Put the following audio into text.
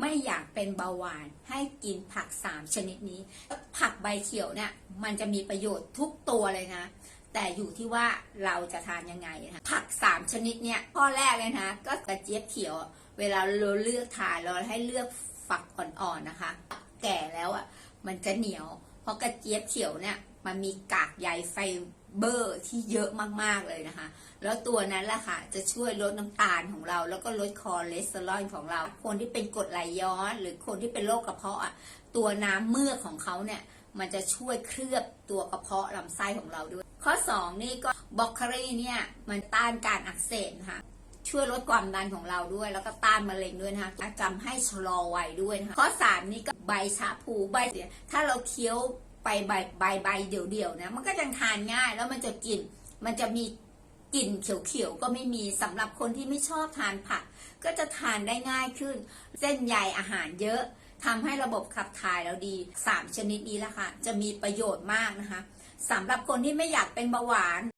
ไม่อยากเป็นเบาหวานให้กินผักสามชนิดนี้ ผักใบเขียวเนี่ยมันจะมีประโยชน์ทุกตัวเลยนะ แต่อยู่ที่ว่าเราจะทานยังไงนะคะผักสามชนิดเนี่ยข้อแรกเลยนะ ก็กระเจี๊ยบเขียว เวลาเราเลือกทานเราให้เลือกฝักอ่อนๆนะคะ แก่แล้วอะมันจะเหนียว เพราะกระเจี๊ยบเขียวเนี่ยมันมีกากใยไฟเบอร์ที่เยอะมากๆเลยนะคะ แล้วตัวนั้นแหละค่ะ จะช่วยลดน้ำตาลของเรา แล้วก็ลดคอเลสเตอรอลของเรา คนที่เป็นกรดไหลย้อน หรือคนที่เป็นโรคกระเพาะอะตัวน้ำเมือกของเขาเนี่ยมันจะช่วยเคลือบตัวกระเพาะลำไส้ของเราด้วย ข้อ 2 นี่ก็บล็อกเคอรี่เนี่ยมันต้านการอักเสบนะคะ ช่วยลดความดันของเราด้วย แล้วก็ต้านมะเร็งด้วยนะคะจำให้ชะลอวัยด้วยนะคะข้อ3นี่ก็ใบชะพูใบเดียถ้าเราเคี้ยวไปใบใบใบเดี่ยวๆนะมันก็จะทานง่ายแล้วมันจะกลิ่นมันจะมีกลิ่นเขียวๆก็ไม่มีสำหรับคนที่ไม่ชอบทานผัก ก็จะทานได้ง่ายขึ้น เส้นใยอาหารเยอะทำให้ระบบขับถ่ายเราดี 3 ชนิดนี้ละค่ะ จะมีประโยชน์มากนะคะสำหรับคนที่ไม่อยากเป็นเบาหวาน